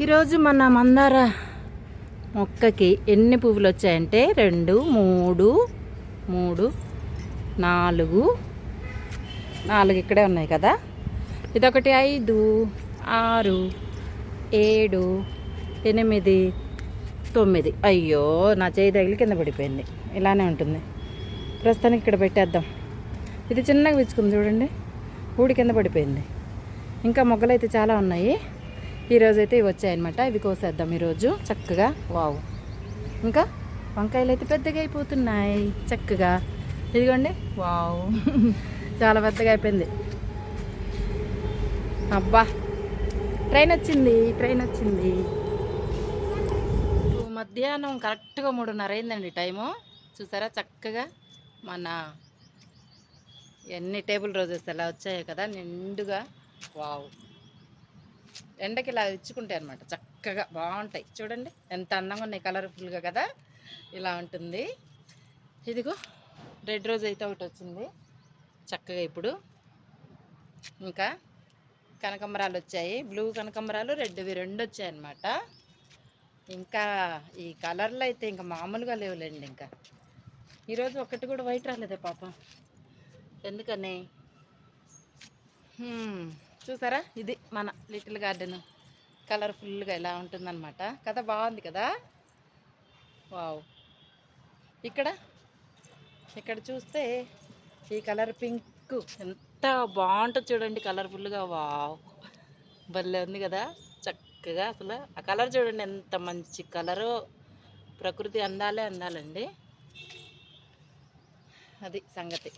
ఈరోజు మన మందార మొక్కకి ఎన్ని పువ్వులు వచ్చాయంటే రెండు మూడు మూడు నాలుగు నాలుగు ఇక్కడే ఉన్నాయి కదా. ఇదొకటి ఐదు ఆరు ఏడు ఎనిమిది తొమ్మిది. అయ్యో నా చేయి తగిలి కింద పడిపోయింది. ఇలానే ఉంటుంది. ప్రస్తుతానికి ఇక్కడ పెట్టేద్దాం. ఇది చిన్నగా విచ్చుకుంది చూడండి. ఊడి కింద పడిపోయింది. ఇంకా మొగ్గలు అయితే చాలా ఉన్నాయి. ఈరోజు అయితే ఇవి వచ్చాయన్నమాట. ఇవి కోసేద్దాం ఈరోజు. చక్కగా. వావ్. ఇంకా? వంకాయలు అయితే పెద్దగా అయిపోతున్నాయి. చక్కగా. ఇదిగోండి. వావ్. చాలా పెద్దగా అయిపోయింది. అబ్బా! ట్రైన్ వచ్చింది. ట్రైన్ వచ్చింది. మధ్యాహ్నం కరెక్ట్గా మూడున్నర అయిందండి టైము. చూసారా? చక్కగా మన ఎన్ని టేబుల్ రోజెస్ ఎలా వచ్చాయో కదా? నిండుగా. వావ్. ఎండకి ఇలా ఇచ్చుకుంటాయి అనమాట చక్కగా బాగుంటాయి. చూడండి ఎంత అందంగా ఉన్నాయి కలర్ఫుల్గా కదా? ఇలా ఉంటుంది. ఇదిగో రెడ్ రోజ్ అయితే ఒకటి వచ్చింది. చక్కగా ఇప్పుడు ఇంకా కనకంబరాలు వచ్చాయి. బ్లూ కనకంబరాలు రెడ్వి రెండు వచ్చాయి అనమాట ఇంకా ఈ కలర్లు అయితే ఇంకా మామూలుగా లేవులేండి ఇంకా. ఈరోజు ఒకటి కూడా వైట్ రాలేదే పాపం. ఎందుకని? Hmm. చూసారా? ఇది మన లిటిల్ గార్డెన్. కలర్ఫుల్గా ఇలా ఉంటుందన్నమాట. కదా బాగుంది కదా? వావ్. ఇక్కడ? ఇక్కడ చూస్తే ఈ కలర్ పింక్. ఎంత బాగుంటుంది చూడండి కలర్ఫుల్గా వావ్. భలే ఉంది కదా? చక్కగా అసలు. ఆ కలర్ చూడండి ఎంత మంచి కలరు. ప్రకృతి అందాలే అందాలండి. అది సంగతి.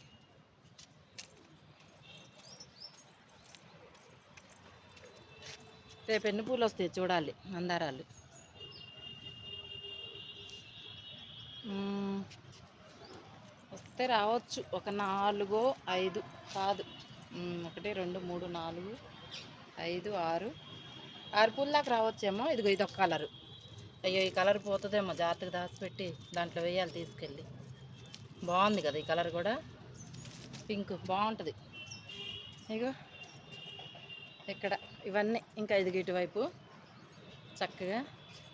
రేపు ఎన్ని పూలు వస్తాయి చూడాలి మందారాలు వస్తే రావచ్చు. ఒక నాలుగో ఐదు కాదు. ఒకటి రెండు మూడు నాలుగు ఐదు ఆరు. ఆరు పూల దాకా రావచ్చేమో. ఇదిగో ఇది ఒక కలరు. అయ్యో ఈ కలర్ పోతుందేమో. జాగ్రత్తగా దాచిపెట్టి దాంట్లో వేయాలి తీసుకెళ్ళి. బాగుంది కదా ఈ కలర్ కూడా. పింక్ బాగుంటుంది. ఇగో ఇక్కడ ఇవన్నీ ఇంకా ఇదిగో ఇటువైపు. చక్కగా.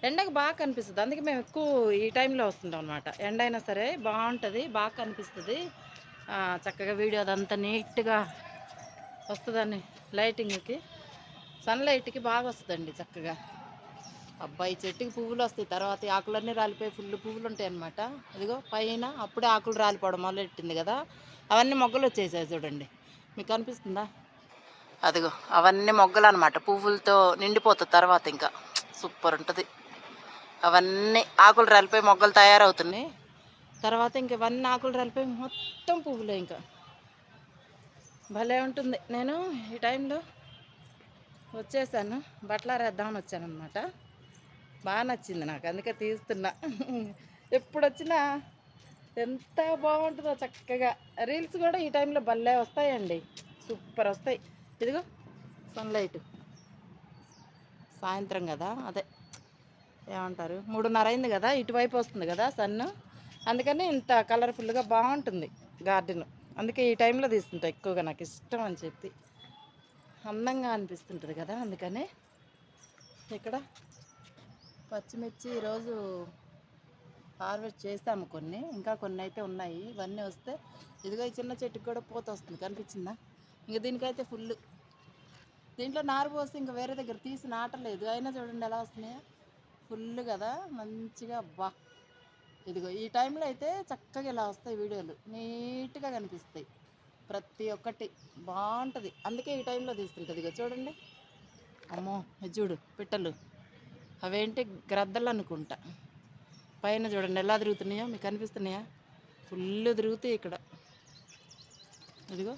ఎండకు బాగా కనిపిస్తుంది. అందుకే మేము ఎక్కువ ఈ టైంలో వస్తుంటాం అనమాట ఎండ అయినా సరే బాగుంటుంది బాగా కనిపిస్తుంది. చక్కగా వీడియో అదంతా నీట్గా వస్తుందని లైటింగ్కి. సన్లైట్కి బాగా వస్తుందండి చక్కగా. అబ్బాయి చెట్టుకి పువ్వులు వస్తాయి. తర్వాత ఆకులన్నీ రాలిపోయి ఫుల్ పువ్వులు ఉంటాయి అనమాట ఇదిగో పైన అప్పుడే ఆకులు రాలిపోవడం మొదలెట్టింది కదా. అవన్నీ మొగ్గలు వచ్చేసాయి చూడండి. మీకు కనిపిస్తుందా? అదిగో అవన్నీ మొగ్గలు అనమాట పువ్వులతో నిండిపోతుంది తర్వాత ఇంకా. సూపర్ ఉంటుంది. అవన్నీ ఆకులు రలిపోయి మొగ్గలు తయారవుతున్నాయి. తర్వాత ఇంక ఇవన్నీ ఆకులు రలిపోయి మొత్తం పువ్వులే ఇంకా. భలే ఉంటుంది. నేను ఈ టైంలో వచ్చేసాను. బట్టలారేద్దామని వచ్చాను అనమాట బాగా నచ్చింది నాకు. అందుకే తీస్తున్నా. ఎప్పుడు వచ్చినా ఎంత బాగుంటుందో చక్కగా. రీల్స్ కూడా ఈ టైంలో భలే వస్తాయండి. సూపర్ వస్తాయి. ఇదిగో సన్లైట్ సాయంత్రం కదా అదే. ఏమంటారు? మూడున్నర అయింది కదా ఇటువైపు వస్తుంది కదా సన్ను అందుకని ఇంత కలర్ఫుల్గా బాగుంటుంది గార్డెన్ అందుకే ఈ టైంలో తీస్తుంటా ఎక్కువగా నాకు ఇష్టం అని చెప్పి. అందంగా అనిపిస్తుంటుంది కదా అందుకని ఇక్కడ పచ్చిమిర్చి ఈరోజు హార్వెస్ట్ చేసాము కొన్ని. ఇంకా కొన్ని అయితే ఉన్నాయి. ఇవన్నీ వస్తే ఇదిగో ఈ చిన్న చెట్టుకి కూడా పూత వస్తుంది. కనిపించిందా? ఇంకా దీనికైతే ఫుల్ దీంట్లో నారు పోసి ఇంకా వేరే దగ్గర తీసి నాటలేదు. అయినా చూడండి ఎలా వస్తున్నాయో. ఫుల్ కదా మంచిగా అబ్బా. ఇదిగో ఈ టైంలో అయితే చక్కగా ఇలా వస్తాయి వీడియోలు. నీట్గా కనిపిస్తాయి. ప్రతి ఒక్కటి బాగుంటుంది. అందుకే ఈ టైంలో తీస్తుంటుంది. ఇక చూడండి. అమ్మో చూడు పిట్టలు. అవేంటి? గ్రద్దలు అనుకుంటా. పైన చూడండి ఎలా తిరుగుతున్నాయో. మీకు కనిపిస్తున్నాయా? ఫుల్ తిరుగుతాయి ఇక్కడ. ఇదిగో.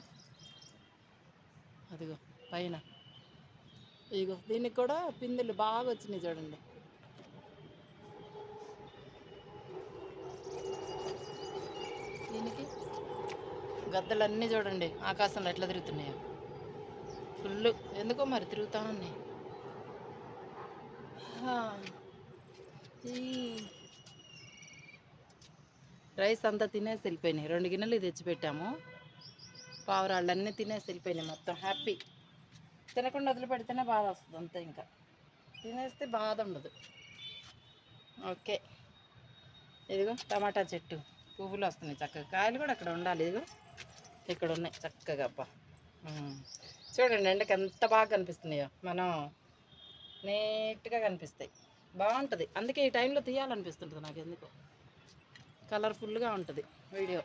అదిగో పైన. ఇదిగో దీనికి కూడా పిందెలు బాగా వచ్చినాయి చూడండి. దీనికి గద్దలన్నీ చూడండి ఆకాశంలో ఎట్లా తిరుగుతున్నాయో. ఫుల్ ఎందుకో మరి తిరుగుతా ఉన్నాయి. రైస్ అంతా తినేసి వెళ్ళిపోయినాయి. రెండు గిన్నెలు తెచ్చిపెట్టాము. పావురాళ్ళన్నీ తినేసి వెళ్ళిపోయినాయి మొత్తం. హ్యాపీ. తినకుండా వదిలిపెడితేనే బాధ వస్తుంది అంతే ఇంకా. తినేస్తే బాధ ఉండదు. ఓకే. ఇదిగో టమాటా చెట్టు పువ్వులు వస్తున్నాయి చక్కగా. కాయలు కూడా అక్కడ ఉండాలి ఇదిగో. ఇక్కడ ఉన్నాయి చక్కగా అబ్బా. చూడండి ఎండకి ఎంత బాగా కనిపిస్తున్నాయో. మనం నీట్గా కనిపిస్తాయి. బాగుంటుంది. అందుకే ఈ టైంలో తీయాలనిపిస్తుంటుంది నాకు ఎందుకో కలర్ఫుల్గా ఉంటుంది వీడియో.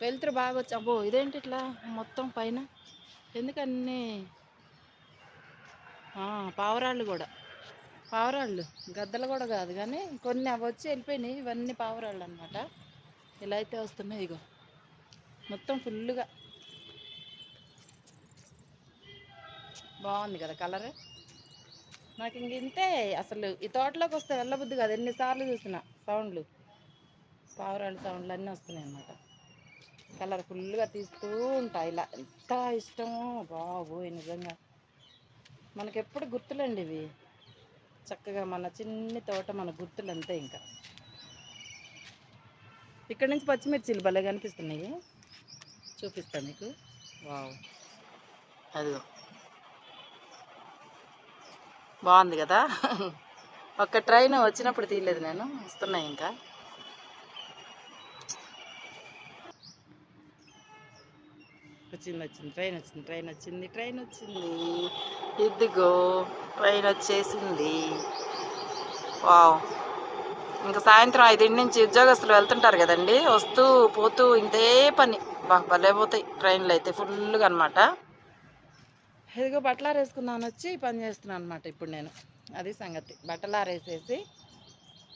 వెళ్తురు బాగా వచ్చి అబ్బో ఇదేంటి ఇట్లా మొత్తం పైన? ఎందుకన్నీ పావురాళ్ళు కూడా. పావురాళ్ళు గద్దలు కూడా కాదు కానీ కొన్ని అవి వచ్చి వెళ్ళిపోయినాయి. ఇవన్నీ పావురాళ్ళు అనమాట ఇలా అయితే వస్తున్నాయి ఇగో. మొత్తం ఫుల్గా బాగుంది కదా కలర్? నాకు ఇంక ఇంతే అసలు. ఈ తోటలోకి వస్తే వెళ్ళబుద్ది కాదు. ఎన్నిసార్లు చూసిన సౌండ్లు. పావురాళ్ళ సౌండ్లు అన్నీ వస్తున్నాయి అన్నమాట. కలర్ఫుల్గా తీస్తూ ఉంటాయి. ఇలా ఎంత ఇష్టమో బాబోయ్ నిజంగా. మనకెప్పుడు గుర్తులండి ఇవి. చక్కగా మన చిన్ని తోట మన గుర్తులు అంతే ఇంకా. ఇక్కడ నుంచి పచ్చిమిర్చిలు భలే కనిపిస్తున్నాయి. చూపిస్తాను మీకు. వావ్. అదిగో. బాగుంది కదా? ఒక్క ట్రైన్ వచ్చినప్పుడు తీయలేదు నేను. వస్తున్నాయి ఇంకా. వచ్చింది వచ్చింది ట్రైన్ వచ్చింది ట్రైన్ వచ్చింది ట్రైన్ వచ్చింది. ఇదిగో ట్రైన్ వచ్చేసింది. వావ్. ఇంకా సాయంత్రం ఐదింటి నుంచి ఉద్యోగస్తులు వెళ్తుంటారు కదండి వస్తూ పోతూ ఇంతే పని. బాగా భలే పోతాయి ట్రైన్లు అయితే ఫుల్గా అనమాట ఇదిగో బట్టలు ఆరేసుకుందామని వచ్చి పని చేస్తున్నాను అనమాట ఇప్పుడు నేను. అది సంగతి. బట్టలు ఆరేసేసి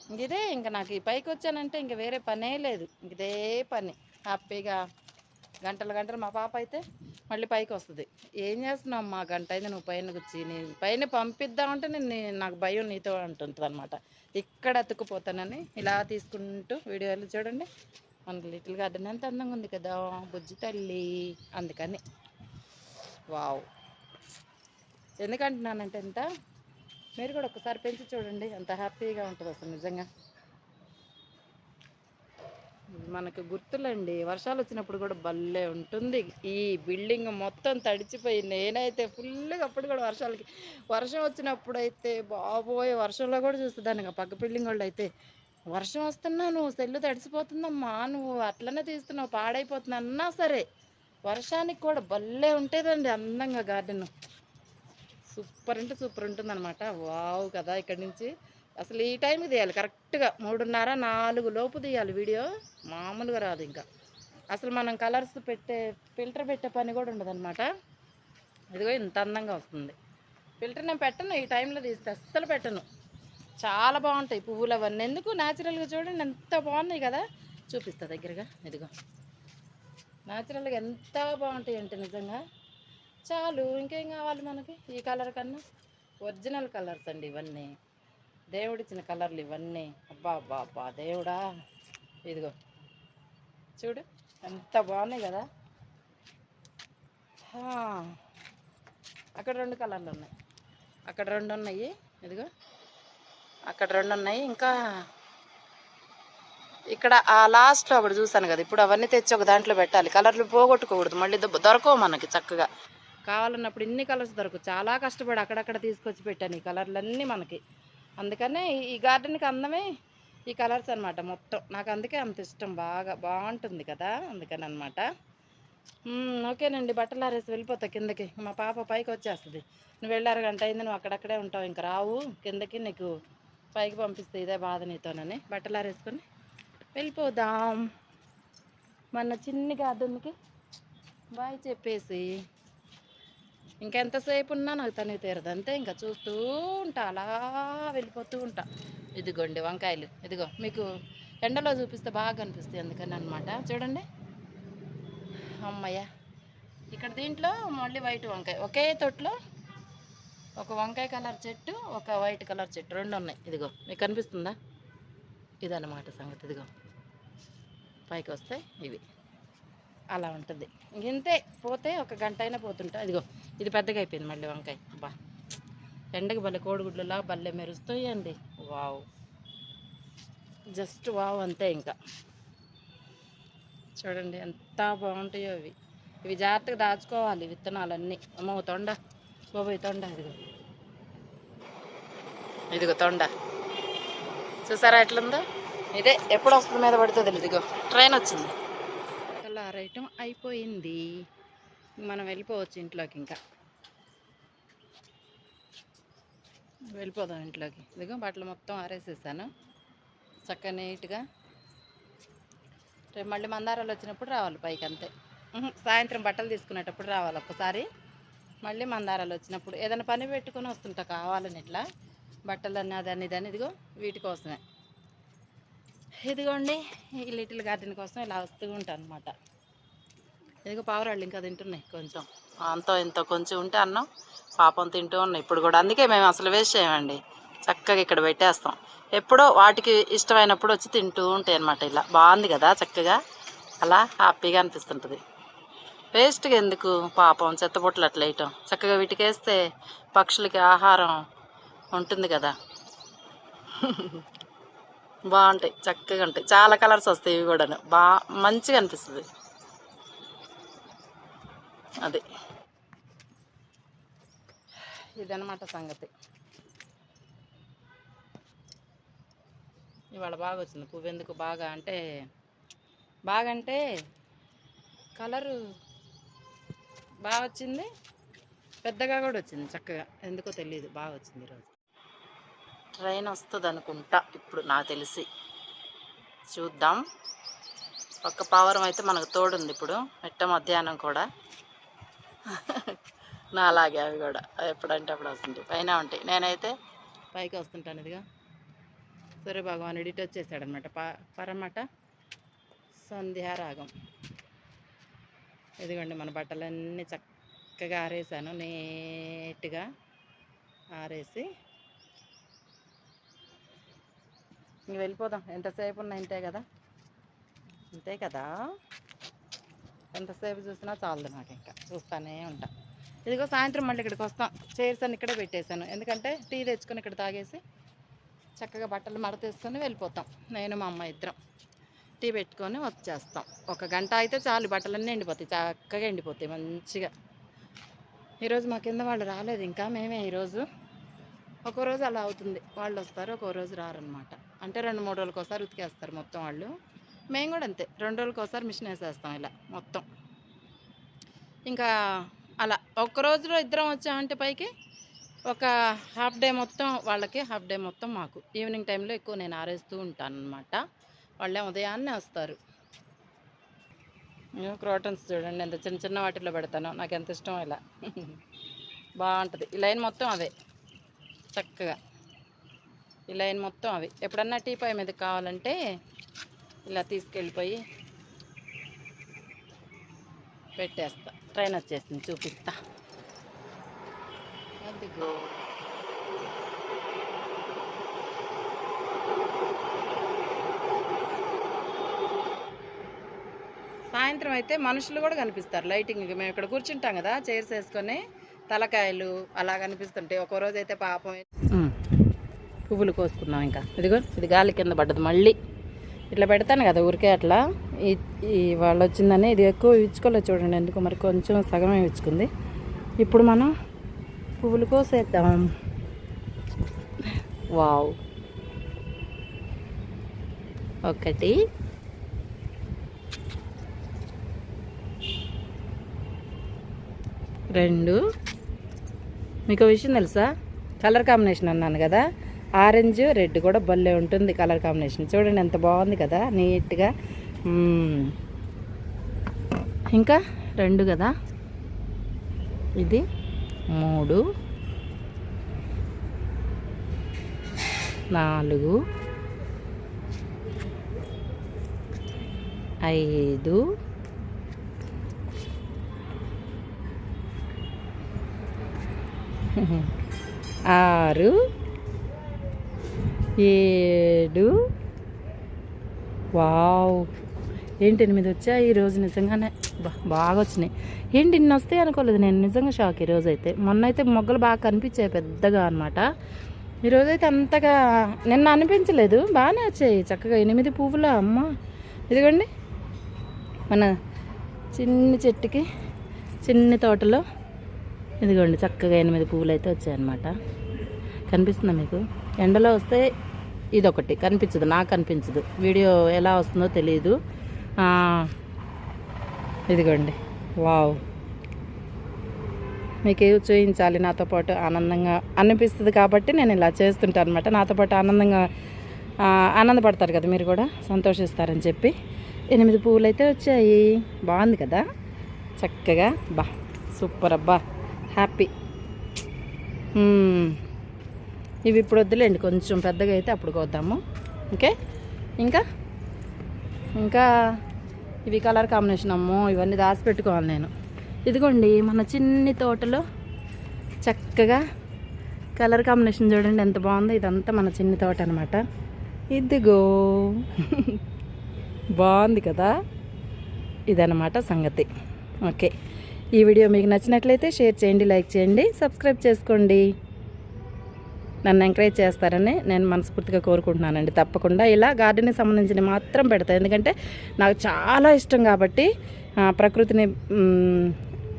ఇంక ఇదే ఇంకా నాకు ఈ పైకి వచ్చానంటే ఇంక వేరే పనే లేదు. ఇదే పని. హ్యాపీగా గంటలు గంటలు మా పాప అయితే మళ్ళీ పైకి వస్తుంది. ఏం చేస్తున్నావు మా గంట అయితే నువ్వు పైన కూర్చి నీ పైన పంపిద్దామంటే నేను నీ- నాకు భయం నీతో అంటుంది అనమాట ఇక్కడ అతుక్కుపోతానని ఇలా తీసుకుంటూ వీడియోలు చూడండి. మన లిటిల్ గార్డెన్ ఎంత అందంగా ఉంది కదా బుజ్జి తల్లి అందుకని. వావ్. ఎందుకంటున్నానంటే ఎంత? మీరు కూడా ఒకసారి పెంచి చూడండి ఎంత హ్యాపీగా ఉంటుంది అసలు నిజంగా. మనకు గుర్తులండి. వర్షాలు వచ్చినప్పుడు కూడా భలే ఉంటుంది. ఈ బిల్డింగ్ మొత్తం తడిచిపోయి నేనైతే ఫుల్గా అప్పుడు కూడా వర్షాలకి వర్షం వచ్చినప్పుడు అయితే బాబోయ్! వర్షంలో కూడా చూస్తుందాన్ని ఇంకా పక్క బిల్డింగ్ వాళ్ళు అయితే. వర్షం వస్తున్నా నువ్వు సెల్లు తడిసిపోతుందమ్మా నువ్వు అట్లనే తీస్తున్నావు పాడైపోతున్నా అన్నా సరే వర్షానికి కూడా భలే ఉంటుందండి అందంగా గార్డెన్. సూపర్ అంటే సూపర్ ఉంటుంది అనమాట వావ్ కదా ఇక్కడి నుంచి. అసలు ఈ టైంకి తీయాలి కరెక్ట్గా మూడున్నర నాలుగు లోపు తీయాలి వీడియో మామూలుగా రాదు ఇంకా. అసలు మనం కలర్స్ పెట్టే ఫిల్టర్ పెట్టే పని కూడా ఉండదన్నమాట. ఇదిగో ఇంత అందంగా వస్తుంది. ఫిల్టర్ నేను పెట్టను ఈ టైంలో తీస్తే అస్సలు పెట్టను. చాలా బాగుంటాయి పువ్వులు అవన్నీ ఎందుకు న్యాచురల్గా చూడండి ఎంత బాగున్నాయి కదా. చూపిస్తా దగ్గరగా ఇదిగో. న్యాచురల్గా ఎంత బాగుంటాయి అంటే నిజంగా. చాలు ఇంకేం కావాలి మనకి ఈ కలర్ కన్నా? ఒరిజినల్ కలర్స్ అండి ఇవన్నీ. దేవుడిచ్చిన కలర్లు ఇవన్నీ. అబ్బా అబ్బా అబ్బా దేవుడా. ఇదిగో. చూడు ఎంత బాగున్నాయి కదా. అక్కడ రెండు కలర్లు ఉన్నాయి. అక్కడ రెండు ఉన్నాయి. ఇదిగో. అక్కడ రెండు ఉన్నాయి. ఇంకా ఇక్కడ ఆ లాస్ట్లో ఒకటి చూసాను కదా. ఇప్పుడు అవన్నీ తెచ్చి ఒక దాంట్లో పెట్టాలి. కలర్లు పోగొట్టుకోకూడదు. మళ్ళీ దొరకవు మనకి చక్కగా. కావాలన్నప్పుడు ఇన్ని కలర్స్ దొరకవు. చాలా కష్టపడి అక్కడక్కడ తీసుకొచ్చి పెట్టాను ఈ కలర్లన్నీ మనకి. అందుకనే ఈ- గార్డెన్కి అందమే ఈ కలర్స్ అనమాట మొత్తం. నాకు అందుకే అంత ఇష్టం బాగా బాగుంటుంది కదా అందుకని అనమాట ఓకేనండి బట్టలు ఆరేసి వెళ్ళిపోతా కిందకి. మా పాప పైకి వచ్చేస్తుంది. నువ్వు వెళ్ళారు గంట అయింది నువ్వు అక్కడక్కడే ఉంటావు ఇంక రావు. కిందకి నీకు పైకి పంపిస్తే ఇదే బాధ నీతోనని. బట్టలు ఆరేసుకొని వెళ్ళిపోదాం. మన చిన్ని గార్డెన్కి బాయ్ చెప్పేసి ఇంకెంతసేపు ఉన్నా నాకు తనివి తీరదు. అంతే ఇంకా చూస్తూ ఉంటా. అలా వెళ్ళిపోతూ ఉంటా. ఇదిగోండి వంకాయలు. ఇదిగో మీకు ఎండలో చూపిస్తే బాగా కనిపిస్తాయి అందుకని అనమాట చూడండి. అమ్మయ్య. ఇక్కడ దీంట్లో మళ్ళీ వైట్ వంకాయ. ఒకే తొట్లో ఒక వంకాయ కలర్ చెట్టు ఒక వైట్ కలర్ చెట్టు. రెండు ఉన్నాయి. ఇదిగో మీకు కనిపిస్తుందా ఇదన్నమాట సంగతి. ఇదిగో. పైకి వస్తాయి ఇవి. అలా ఉంటుంది. ఇంతే పోతే ఒక గంట అయినా పోతుంటా. ఇదిగో ఇది పెద్దగా అయిపోయింది మళ్ళీ వంకాయ. బా. ఎండకి భలే కోడిగుడ్లులా భలే మెరుస్తాయండి. వావ్. జస్ట్ వావ్ అంతే ఇంకా. చూడండి ఎంత బాగుంటాయో ఇవి ఇవి జాగ్రత్తగా దాచుకోవాలి విత్తనాలన్నీ. అమ్మో తొండ. బాబోయ్ తొండ ఇదిగో. ఇదిగో తొండ. చూసారా ఎట్లుందో? ఇదే ఎప్పుడు వస్తుంది మీద పడుతుంది ఇదిగో ట్రైన్ వచ్చింది. ఐటెం అయిపోయింది. మనం వెళ్ళిపోవచ్చు ఇంట్లోకి ఇంకా. వెళ్ళిపోదాం ఇంట్లోకి. ఇదిగో బట్టలు మొత్తం ఆరేసేసాను. చక్కగా నీట్గా. రేపు మళ్ళీ మందారాలు వచ్చినప్పుడు రావాలి పైకి అంతే. సాయంత్రం బట్టలు తీసుకునేటప్పుడు రావాలి ఒక్కసారి. మళ్ళీ మందారాలు వచ్చినప్పుడు ఏదైనా పని పెట్టుకొని వస్తుంటా కావాలని ఇట్లా. బట్టలన్నీ అదని ఇదని ఇదిగో వీటి కోసమే. ఇదిగోండి ఈ లిటిల్ గార్డెన్ కోసం ఇలా వస్తూ ఉంటాను అనమాట ఇదిగో పావురాళ్ళు ఇంకా తింటున్నాయి కొంచెం. అంతో ఇంతో కొంచెం ఉంటే అన్నం పాపం తింటూ ఉన్నాయి. ఇప్పుడు కూడా అందుకే మేము అసలు వేస్ట్ చేయమండి. చక్కగా ఇక్కడ పెట్టేస్తాం. ఎప్పుడో వాటికి ఇష్టమైనప్పుడు వచ్చి తింటూ ఉంటాయి అనమాట ఇలా. బాగుంది కదా చక్కగా. అలా హ్యాపీగా అనిపిస్తుంటుంది. వేస్ట్గా ఎందుకు పాపం చెత్తబొట్లు అట్లా వేయటం? చక్కగా వీటికేస్తే పక్షులకి ఆహారం ఉంటుంది కదా. బాగుంటాయి చక్కగా ఉంటాయి. చాలా కలర్స్ వస్తాయి ఇవి కూడా బా మంచిగా అనిపిస్తుంది. అది. ఇదన్నమాట సంగతి. ఇవాళ బాగా వచ్చింది పువ్వు. ఎందుకు బాగా అంటే బాగా అంటే కలరు బాగా వచ్చింది పెద్దగా కూడా వచ్చింది చక్కగా. ఎందుకో తెలియదు బాగా వచ్చింది ఈరోజు ట్రైన్ వస్తుంది అనుకుంటా ఇప్పుడు నాకు తెలిసి. చూద్దాం. ఒక్క పావరం అయితే మనకు తోడుంది ఇప్పుడు మెట్ట మధ్యాహ్నం కూడా. నా అలాగే అవి కూడా ఎప్పుడంటే అప్పుడు వస్తుంది. పైన ఉంటాయి. నేనైతే పైకి వస్తుంటాను ఇదిగా. సూర్య భగవాన్ ఎడిట్ వచ్చేసాడనమాట ప పరమట సంధ్యారాగం ఇదిగోండి మన బట్టలన్నీ చక్కగా ఆరేసాను. నీట్గా ఆరేసి ఇంక వెళ్ళిపోదాం. ఎంతసేపు ఉన్నా ఇంతే కదా? అంతే కదా? ఎంతసేపు చూసినా చాలదు నాకు ఇంకా చూస్తానే ఉంటా. ఇదిగో సాయంత్రం మళ్ళీ ఇక్కడికి వస్తాం. చైర్స్ అని ఇక్కడే పెట్టేశాను. ఎందుకంటే టీ తెచ్చుకొని ఇక్కడ తాగేసి చక్కగా బట్టలు మడతేసుకొని వెళ్ళిపోతాం. నేను మా అమ్మ ఇద్దరం. టీ పెట్టుకొని వచ్చేస్తాం. ఒక గంట అయితే చాలు. బట్టలన్నీ ఎండిపోతాయి. చక్కగా ఎండిపోతాయి మంచిగా. ఈరోజు మా కింద వాళ్ళు రాలేదు. ఇంకా మేమే ఈరోజు. ఒక్కో రోజు అలా అవుతుంది. వాళ్ళు వస్తారు ఒక్కో రోజు రారనమాట అంటే రెండు మూడు రోజులకి ఒకసారి ఉతికేస్తారు మొత్తం వాళ్ళు. మేము కూడా అంతే. రెండు రోజులకి ఒకసారి మిషన్ వేసేస్తాం ఇలా మొత్తం. ఇంకా అలా ఒక్క రోజులో ఇద్దరం వచ్చామంటే పైకి ఒక హాఫ్ డే మొత్తం వాళ్ళకి హాఫ్ డే మొత్తం మాకు. ఈవినింగ్ టైంలో ఎక్కువ నేను ఆరేస్తూ ఉంటాను అనమాట వాళ్ళే ఉదయాన్నే వస్తారు. క్రోటన్స్ చూడండి ఎంత చిన్న చిన్న వాటిలో పెడతాను. నాకు ఎంత ఇష్టం ఇలా. బాగుంటుంది. ఈ లైన్ మొత్తం అవే. చక్కగా. ఈ లైన్ మొత్తం అవి. ఎప్పుడన్నా టీ పై మీద కావాలంటే ఇలా తీసుకెళ్ళిపోయి పెట్టేస్తా. ట్రైన్ వచ్చేసింది చూపిస్తా. అదిగో. సాయంత్రం అయితే మనుషులు కూడా కనిపిస్తారు లైటింగ్ మేము ఇక్కడ కూర్చుంటాం కదా చైర్స్ వేసుకొని తలకాయలు అలా కనిపిస్తుంటాయి ఒక రోజు అయితే పాపం పువ్వులు కోసుకున్నాం ఇంకా. ఇదిగో ఇది గాలి కింద పడ్డది మళ్ళీ. ఇట్లా పెడతాను కదా ఊరికే అట్లా. ఈ వాళ్ళు వచ్చిందని ఇది ఎక్కువ ఇచ్చుకోలేదు చూడండి ఎందుకు మరి కొంచెం సగమే ఇచ్చుకుంది. ఇప్పుడు మనం పువ్వులు కోసేద్దాం. వావ్. ఒకటి. రెండు. మీకు విషయం తెలుసా? కలర్ కాంబినేషన్ అన్నాను కదా. ఆరెంజ్ రెడ్ కూడా భలే ఉంటుంది కలర్ కాంబినేషన్. చూడండి ఎంత బాగుంది కదా నీట్గా. ఇంకా రెండు కదా? ఇది మూడు నాలుగు ఐదు ఆరు ఏడు. వావ్. ఏంటి ఎనిమిది వచ్చా ఈరోజు నిజంగానే బాగా వచ్చినాయి. ఏంటి ఇన్ని వస్తాయి అనుకోలేదు నేను. నిజంగా షాక్ ఈరోజు అయితే. మొన్న అయితే మొగ్గలు బాగా కనిపించాయి పెద్దగా అనమాట ఈరోజు అయితే అంతగా నిన్న అనిపించలేదు. బాగానే వచ్చాయి. చక్కగా ఎనిమిది పువ్వులు. అమ్మ. ఇదిగోండి. మన చిన్ని చెట్టుకి చిన్ని తోటలో ఇదిగోండి. చక్కగా ఎనిమిది పువ్వులు అయితే వచ్చాయన్నమాట. కనిపిస్తుందా మీకు? ఎండలో వస్తే ఇదొకటి. కనిపించదు నాకు కనిపించదు వీడియో ఎలా వస్తుందో తెలియదు ఇదిగోండి. వావ్. మీకు ఏవి చూపించాలి నాతో పాటు ఆనందంగా అనిపిస్తుంది కాబట్టి నేను ఇలా చేస్తుంటాను అనమాట నాతో పాటు ఆనందంగా ఆనందపడతారు కదా మీరు కూడా. సంతోషిస్తారని చెప్పి. ఎనిమిది పువ్వులు అయితే వచ్చాయి. బాగుంది కదా? చక్కగా. బా. సూపర్ అబ్బా. హ్యాపీ. ఇవి ఇప్పుడు వద్దులేండి కొంచెం పెద్దగా అయితే అప్పుడు కోద్దాము. ఓకే? ఇంకా? ఇంకా ఇవి కలర్ కాంబినేషన్ అమ్మో ఇవన్నీ దాచిపెట్టుకోవాలి నేను. ఇదిగోండి మన చిన్ని తోటలో చక్కగా కలర్ కాంబినేషన్ చూడండి ఎంత బాగుందో. ఇదంతా మన చిన్ని తోట అనమాట ఇదిగో. బాగుంది కదా? ఇదనమాట సంగతి. ఓకే. ఈ వీడియో మీకు నచ్చినట్లయితే షేర్ చేయండి లైక్ చేయండి సబ్స్క్రైబ్ చేసుకోండి. నన్ను ఎంకరేజ్ చేస్తారని నేను మనస్ఫూర్తిగా కోరుకుంటున్నానండి. తప్పకుండా ఇలా గార్డెన్కి సంబంధించిన మాత్రం పెడతాను ఎందుకంటే నాకు చాలా ఇష్టం కాబట్టి ప్రకృతిని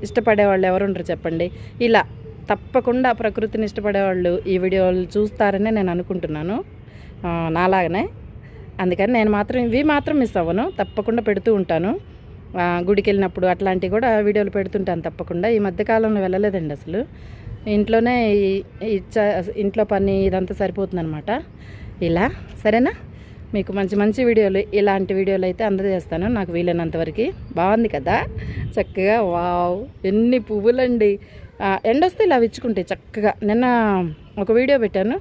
ఇష్టపడే వాళ్ళు ఎవరు ఉండరు చెప్పండి. ఇలా తప్పకుండా ప్రకృతిని ఇష్టపడేవాళ్ళు ఈ వీడియోలు చూస్తారని నేను అనుకుంటున్నాను. నాలాగనే. అందుకని నేను మాత్రం ఇవి మాత్రం మిస్ అవ్వను. తప్పకుండా పెడుతూ ఉంటాను. గుడికి వెళ్ళినప్పుడు అట్లాంటివి కూడా వీడియోలు పెడుతుంటాను తప్పకుండా. ఈ మధ్యకాలంలో వెళ్ళలేదండి అసలు. ఇంట్లోనే ఇచ్చా ఇంట్లో పని ఇదంతా సరిపోతుందనమాట ఇలా సరేనా? మీకు మంచి మంచి వీడియోలు ఇలాంటి వీడియోలు అయితే అందజేస్తాను. నాకు వీలైనంతవరకు బాగుంది కదా? చక్కగా వావ్ ఎన్ని పువ్వులండి. ఎండొస్తే ఇలా విచ్చుకుంటాయి చక్కగా. నిన్న ఒక వీడియో పెట్టాను.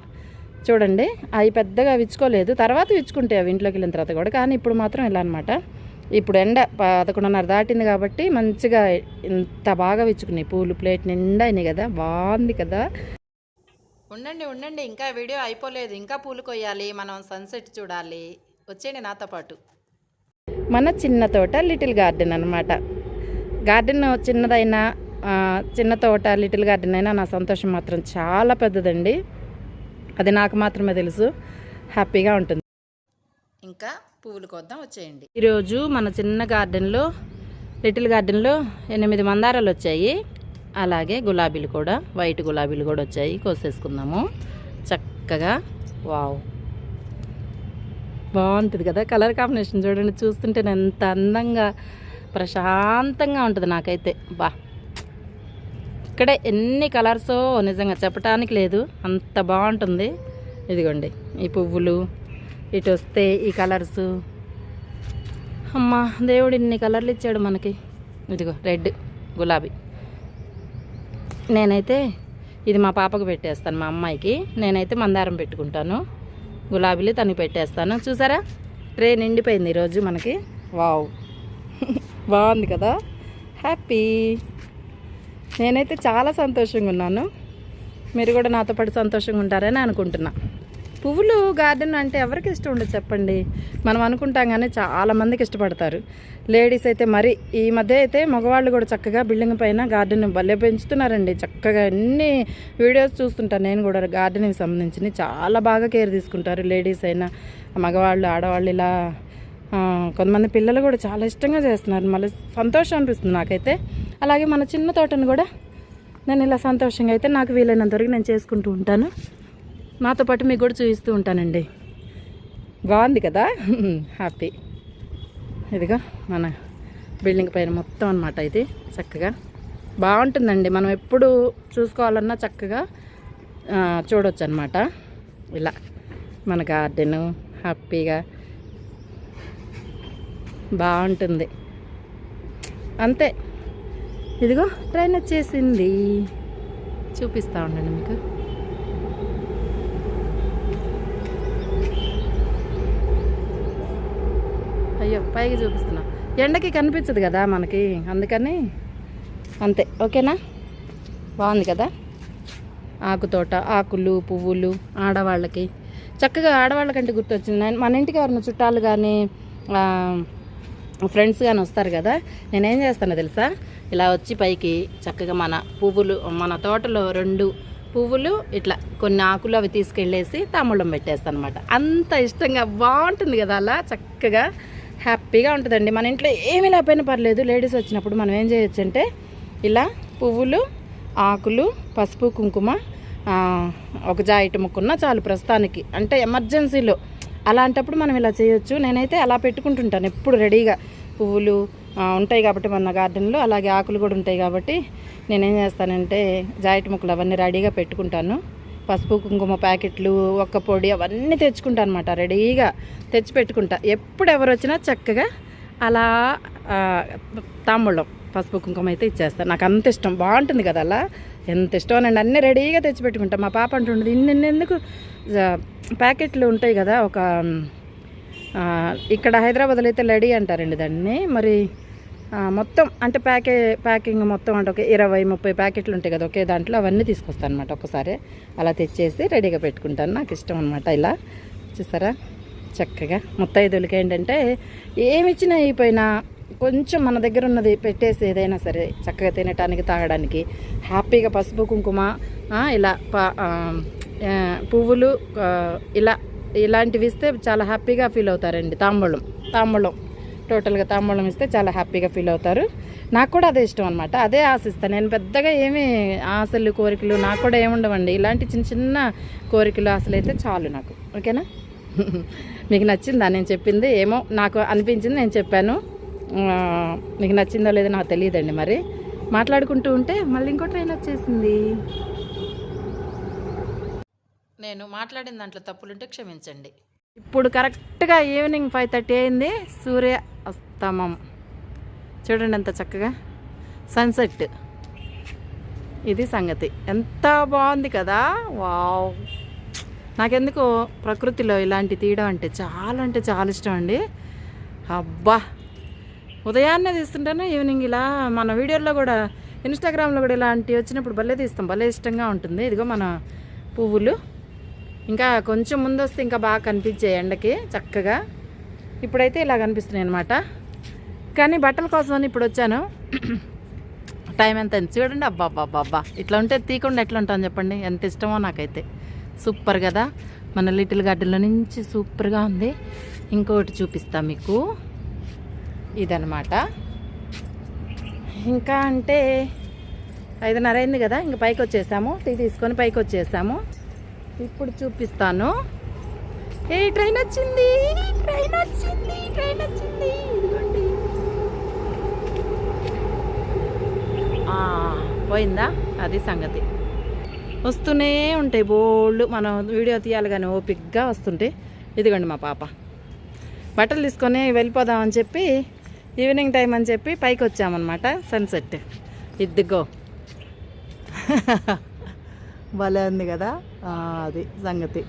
చూడండి. అవి పెద్దగా విచ్చుకోలేదు. తర్వాత విచ్చుకుంటాయి అవి ఇంట్లోకి వెళ్ళిన తర్వాత కూడా. కానీ ఇప్పుడు మాత్రం ఇలా అనమాట ఇప్పుడు ఎండ పదకొండున్నర దాటింది కాబట్టి మంచిగా ఇంత బాగా విచ్చుకున్నాయి. పూలు ప్లేట్ నిండా అయినాయి కదా బాగుంది కదా. ఉండండి ఉండండి. ఇంకా వీడియో అయిపోలేదు. ఇంకా పూలు కొయ్యాలి మనం సన్సెట్ చూడాలి. వచ్చేయండి నాతో పాటు. మన చిన్న తోట లిటిల్ గార్డెన్ అనమాట గార్డెన్ చిన్నదైనా చిన్న తోట లిటిల్ గార్డెన్ అయినా నా సంతోషం మాత్రం చాలా పెద్దదండి. అది నాకు మాత్రమే తెలుసు. హ్యాపీగా ఉంటుంది. ఇంకా పువ్వులు కొద్దాం వచ్చేయండి. ఈరోజు మన చిన్న గార్డెన్లో లిటిల్ గార్డెన్లో ఎనిమిది మందారాలు వచ్చాయి. అలాగే గులాబీలు కూడా వైట్ గులాబీలు కూడా వచ్చాయి. కోసేసుకుందాము. చక్కగా వావ్. బాగుంటుంది కదా కలర్ కాంబినేషన్ చూడండి. చూస్తుంటే ఎంత అందంగా ప్రశాంతంగా ఉంటుంది నాకైతే. బా. ఇక్కడే ఎన్ని కలర్సో నిజంగా చెప్పటానికి లేదు. అంత బాగుంటుంది. ఇదిగోండి ఈ పువ్వులు ఇటు వస్తే ఈ కలర్స్. అమ్మా దేవుడు ఇన్ని కలర్లు ఇచ్చాడు మనకి. ఇదిగో రెడ్ గులాబీ. నేనైతే ఇది మా పాపకు పెట్టేస్తాను మా అమ్మాయికి. నేనైతే మందారం పెట్టుకుంటాను. గులాబీలు తనకి పెట్టేస్తాను. చూసారా? ట్రే నిండిపోయింది ఈరోజు మనకి. వావ్. బాగుంది కదా? హ్యాపీ. నేనైతే చాలా సంతోషంగా ఉన్నాను. మీరు కూడా నాతో పాటు సంతోషంగా ఉంటారని అనుకుంటున్నాను పువ్వులు గార్డెన్ అంటే ఎవరికి ఇష్టం ఉండదు చెప్పండి. మనం అనుకుంటాం కానీ చాలా మందికి ఇష్టపడతారు. లేడీస్ అయితే మరి ఈ మధ్య అయితే మగవాళ్ళు కూడా చక్కగా బిల్డింగ్ పైన గార్డెన్ భలే పెంచుతున్నారండి. చక్కగా అన్ని వీడియోస్ చూస్తుంటాను నేను కూడా. గార్డెన్కి సంబంధించి చాలా బాగా కేర్ తీసుకుంటారు లేడీస్ అయినా మగవాళ్ళు ఆడవాళ్ళు ఇలా కొంతమంది పిల్లలు కూడా చాలా ఇష్టంగా చేస్తున్నారు. మళ్ళీ సంతోషం అనిపిస్తుంది నాకైతే. అలాగే మన చిన్న తోటను కూడా నేను ఇలా సంతోషంగా అయితే నాకు వీలైనంత వరకు నేను చేసుకుంటూ ఉంటాను. మాతో పాటు మీకు కూడా చూపిస్తూ ఉంటానండి. బాగుంది కదా? హ్యాపీ. ఇదిగా మన బిల్డింగ్ పైన మొత్తం అనమాట ఇది చక్కగా. బాగుంటుందండి. మనం ఎప్పుడు చూసుకోవాలన్నా చక్కగా ఆ, చూడొచ్చు అనమాట ఇలా మన గార్డెను హ్యాపీగా. బాగుంటుంది. అంతే. ఇదిగో ట్రైన్ వచ్చేసింది. చూపిస్తూ ఉండండి మీకు. అయ్యో పైకి చూపిస్తున్నా. ఎండకి కనిపించదు కదా మనకి అందుకని అంతే. ఓకేనా? బాగుంది కదా? ఆకుతోట ఆకులు పువ్వులు ఆడవాళ్ళకి. చక్కగా ఆడవాళ్ళకంటే గుర్తొచ్చింది. మన ఇంటికి ఎవరిన చుట్టాలు కానీ ఫ్రెండ్స్ కానీ వస్తారు కదా నేనేం చేస్తానో తెలుసా? ఇలా వచ్చి పైకి చక్కగా మన పువ్వులు మన తోటలో రెండు పువ్వులు ఇట్లా కొన్ని ఆకులు అవి తీసుకెళ్ళేసి తాముళ్ళం పెట్టేస్తాను అనమాట అంత ఇష్టంగా బాగుంటుంది కదా అలా చక్కగా. హ్యాపీగా ఉంటుందండి. మన ఇంట్లో ఏమీ లేకపోయినా పర్లేదు లేడీస్ వచ్చినప్పుడు మనం ఏం చేయొచ్చు అంటే ఇలా పువ్వులు ఆకులు పసుపు కుంకుమ ఒక జాయిట్ ముక్కున్న చాలు ప్రస్తుతానికి. అంటే ఎమర్జెన్సీలో అలాంటప్పుడు మనం ఇలా చేయొచ్చు. నేనైతే అలా పెట్టుకుంటుంటాను. ఎప్పుడు రెడీగా పువ్వులు ఉంటాయి కాబట్టి మన గార్డెన్లో అలాగే ఆకులు కూడా ఉంటాయి కాబట్టి నేనేం చేస్తానంటే జాయిట్ ముక్కలు అవన్నీ రెడీగా పెట్టుకుంటాను. పసుపు కుంకుమ ప్యాకెట్లు ఒక్క పొడి అవన్నీ తెచ్చుకుంటాను అనమాట రెడీగా తెచ్చి పెట్టుకుంటా ఎప్పుడు ఎవరు వచ్చినా చక్కగా అలా తాంబూలం పసుపు కుంకుమ అయితే ఇచ్చేస్తాను నాకు అంత ఇష్టం. బాగుంటుంది కదా అలా? ఎంత ఇష్టం అండి అన్నీ రెడీగా తెచ్చిపెట్టుకుంటా. మా పాప అంటుండదు ఇన్ని ఎందుకు? ప్యాకెట్లు ఉంటాయి కదా ఒక ఇక్కడ హైదరాబాద్లో అయితే లడీ అంటారండి దాన్ని. మరి మొత్తం అంటే ప్యాకే ప్యాకింగ్ మొత్తం అంటే ఒక ఇరవై ముప్పై ప్యాకెట్లు ఉంటాయి కదా ఒకే దాంట్లో అవన్నీ తీసుకొస్తాను అనమాట ఒకసారి అలా తెచ్చేసి రెడీగా పెట్టుకుంటాను. నాకు ఇష్టం అనమాట ఇలా. చూసారా? చక్కగా. ముత్తైదులకి ఏంటంటే ఏమి ఇచ్చినా అయిపోయినా కొంచెం మన దగ్గర ఉన్నది పెట్టేసి ఏదైనా సరే చక్కగా తినటానికి తాగడానికి హ్యాపీగా పసుపు కుంకుమ ఇలా పువ్వులు ఇలా ఇలాంటివి ఇస్తే చాలా హ్యాపీగా ఫీల్ అవుతారండి తాంబూలం తాంబూలం. టోటల్గా తాంబూలం ఇస్తే చాలా హ్యాపీగా ఫీల్ అవుతారు. నాకు కూడా అదే ఇష్టం అనమాట అదే ఆశిస్తాను నేను పెద్దగా ఏమీ ఆశలు కోరికలు నాకు కూడా ఏముండవండి ఇలాంటి చిన్న చిన్న కోరికలు ఆశలు అయితే చాలు నాకు. ఓకేనా? మీకు నచ్చిందా? నేను చెప్పింది ఏమో నాకు అనిపించింది నేను చెప్పాను. మీకు నచ్చిందో లేదో నాకు తెలియదండి మరి. మాట్లాడుకుంటూ ఉంటే మళ్ళీ ఇంకో ట్రైన్ వచ్చేసింది. నేను మాట్లాడిన దాంట్లో తప్పులుంటే క్షమించండి. ఇప్పుడు కరెక్ట్గా ఈవినింగ్ ఫైవ్ థర్టీ అయింది. సూర్య అస్తమం. చూడండి ఎంత చక్కగా. సన్సెట్. ఇది సంగతి. ఎంత బాగుంది కదా. వావ్. నాకెందుకు ప్రకృతిలో ఇలాంటి తీయడం అంటే చాలా అంటే చాలా ఇష్టం అండి. అబ్బా! ఉదయాన్నే తీస్తుంటాను ఈవినింగ్ ఇలా మన వీడియోలో కూడా ఇన్స్టాగ్రామ్లో కూడా ఇలాంటివి వచ్చినప్పుడు భలే తీస్తాం. భలే ఇష్టంగా ఉంటుంది. ఇదిగో మన పువ్వులు. ఇంకా కొంచెం ముందు వస్తే ఇంకా బాగా కనిపించాయి ఎండకి చక్కగా. ఇప్పుడైతే ఇలా కనిపిస్తున్నాయి అనమాట కానీ బట్టల కోసం ఇప్పుడు వచ్చాను. టైం ఎంత అని చూడండి అబ్బా అబ్బా అబ్బా ఇట్లా ఉంటే తీకుండా ఎట్లా ఉంటాను చెప్పండి? ఎంత ఇష్టమో నాకైతే. సూపర్ కదా? మన లిటిల్ గార్డెన్లో నుంచి సూపర్గా ఉంది. ఇంకొకటి చూపిస్తా మీకు. ఇదనమాట ఇంకా అంటే ఐదున్నర అయింది కదా? ఇంకా పైకి వచ్చేసాము టీ తీసుకొని పైకి వచ్చేసాము ఇప్పుడు చూపిస్తాను. ఏ ట్రైన్ వచ్చింది? ట్రైన్ వచ్చింది ట్రైన్ వచ్చింది. ఇదిగోండి. పోయిందా? అది సంగతి. వస్తూనే ఉంటాయి బోళ్ళు మనం వీడియో తీయాలి కానీ ఓపిక్గా వస్తుంటే. ఇదిగోండి మా పాప. బట్టలు తీసుకొని వెళ్ళిపోదామని చెప్పి ఈవినింగ్ టైం అని చెప్పి పైకి వచ్చామన్నమాట. సన్సెట్. ఇదిగో. భలే ఉంది కదా? అది సంగతి.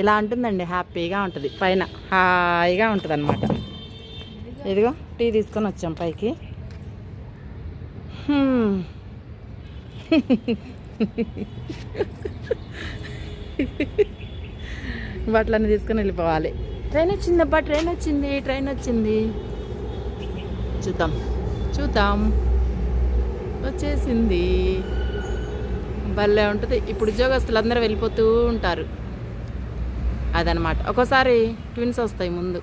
ఇలా ఉంటుందండి హ్యాపీగా ఉంటుంది. పైన హాయిగా ఉంటుంది అనమాట ఇదిగో టీ తీసుకొని వచ్చాం పైకి. బట్టలన్నీ తీసుకొని వెళ్ళిపోవాలి. ట్రైన్ వచ్చిందబ్బా ట్రైన్ వచ్చింది ట్రైన్ వచ్చింది. చూద్దాం. చూద్దాం. వచ్చేసింది. భలే ఉంటుంది. ఇప్పుడు ఉద్యోగస్తులు అందరూ వెళ్ళిపోతూ ఉంటారు. అదనమాట. ఒక్కోసారి ట్విన్స్ వస్తాయి ముందు.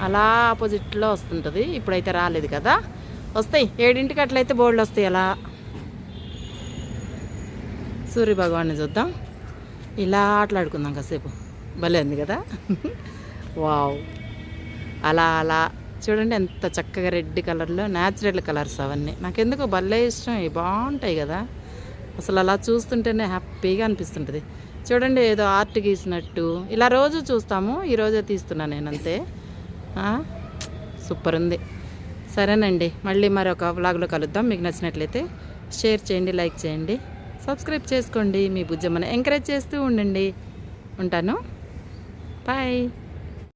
అలా ఆపోజిట్లో వస్తుంటుంది. ఇప్పుడైతే రాలేదు కదా. వస్తాయి. ఏడింటికి అట్లయితే బోర్డులు వస్తాయి అలా. సూర్య భగవాన్ని చూద్దాం. ఇలా ఆటలాడుకుందాం కాసేపు. భలే ఉంది కదా. వావ్. అలా అలా. చూడండి ఎంత చక్కగా రెడ్ కలర్లో న్యాచురల్ కలర్స్ అవన్నీ. నాకెందుకు భలే ఇష్టం. ఇవి బాగుంటాయి కదా. అసలు అలా చూస్తుంటేనే హ్యాపీగా అనిపిస్తుంటుంది. చూడండి ఏదో ఆర్ట్ గీసినట్టు. ఇలా రోజు చూస్తాము ఈరోజే తీస్తున్నా నేను అంతే సూపర్ ఉంది. సరేనండి మళ్ళీ మరొక వ్లాగ్లో కలుద్దాం. మీకు నచ్చినట్లయితే షేర్ చేయండి లైక్ చేయండి. సబ్స్క్రైబ్ చేసుకోండి మీ బుజ్జమ్మని ఎంకరేజ్ చేస్తూ ఉండండి. ఉంటాను. బాయ్.